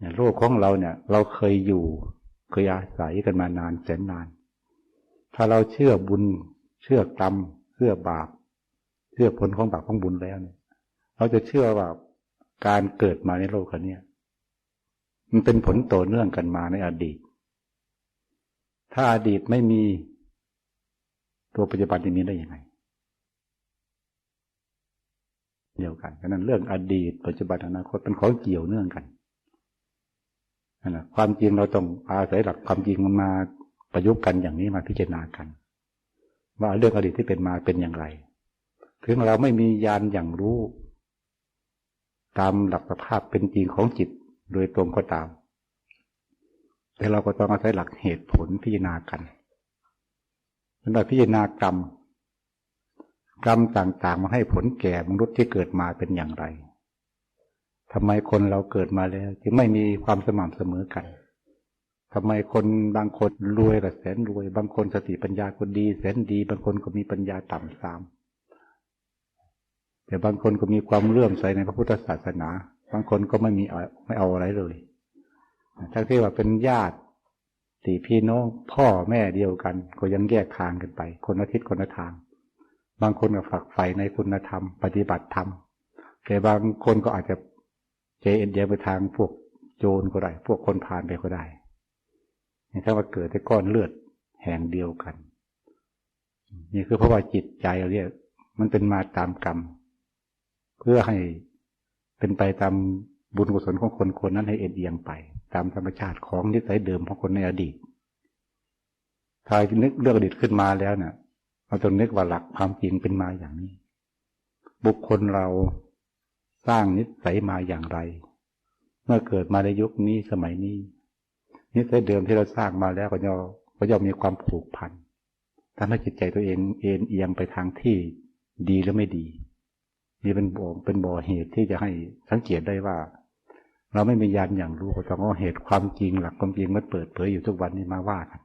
เนี่ยโลกของเราเนี่ย เราเคยอยู่เคยอาศัยกันมานานแสนนาน ถ้าเราเชื่อบุญ เชื่อกรรม เชื่อบาป เชื่อผลของบาปของบุญแล้วเนี่ย เราจะเชื่อว่าการเกิดมาในโลกคันนี้มันเป็นผลต่อเนื่องกันมาในอดีต ถ้าอดีตไม่มีตัวปัจจุบันจะมีได้ยังไง เดียวกันฉะนั้นเรื่องอดีตปัจจุบันอนาคตเป็นของเกี่ยวเนื่องกัน นะความจริงเราต้องอาศัยหลักความจริงมันมาประยุกต์กันอย่างนี้มาพิจารณากัน ว่าเรื่องอดีตที่เป็นมาเป็นอย่างไร ถึงเราไม่มียานอย่างรู้ ตามหลักสภาพเป็นจริงของจิตโดยตรงก็ตาม แต่เราก็ต้องอาศัยหลักเหตุผลพิจารณากันสำหรับพิจารณากรรม กรรมต่างๆมาให้ผลแก่มนุษย์ที่เกิดมาเป็นอย่างไร ทำไมคนเราเกิดมาแล้วจึงไม่มีความสม่ำเสมอกันทำไมคนบางคนรวยกับแสนรวย บางคนสติปัญญาก็ดี แสนดี บางคนก็มีปัญญาต่ำสามแต่บางคนก็มีความเลื่อมใสในพระพุทธศาสนา บางคนก็ไม่มีไม่เอาอะไรเลยทั้งที่ว่าเป็นญาติสี่พี่น้องพ่อแม่เดียวกัน ก็ยังแยกทางกันไป คนละทิศคนละทาง บางคนก็ฝักใฝ่ในคุณธรรม ปฏิบัติธรรมแต่บางคนก็อาจจะ เจเอ็นเดียไปทางพวกโจรก็ได้ พวกคนพาลไปก็ได้นี่ถ้าว่าเกิดแต่ก้อนเลือดแห่งเดียวกัน นี่คือเพราะว่าจิตใจเราเรียมันเป็นมาตามกรรม เพื่อให้เป็นไปตามบุญกุศลของคนคนนั้นให้เอ็นเอียงไป ตามธรรมชาติของนิสัยเดิมของคนในอดีตถ้านึกเรื่องอดีตขึ้นมาแล้วเนะ่ะเราต้องนึกว่าหลักความจริงเป็นมาอย่างนี้ บุคคลเรา สร้างนิสัยมาอย่างไร เมื่อเกิดมาในยุคนี้สมัยนี้ นิสัยเดิมที่เราสร้างมาแล้วก็ย่อก็ย่อมมีความผูกพันทำให้จิตใจตัวเองเอ็นเอียงไปทางที่ดีหรือไม่ดี นี่เป็นบ่อเป็นบ่อเหตุที่จะให้สังเกตได้ว่า เราไม่มียานอย่างรู้ก็ต้องเอาเหตุความจริงหลักความจริงมันเปิดเผยอยู่ทุกวันนี้มาว่ากัน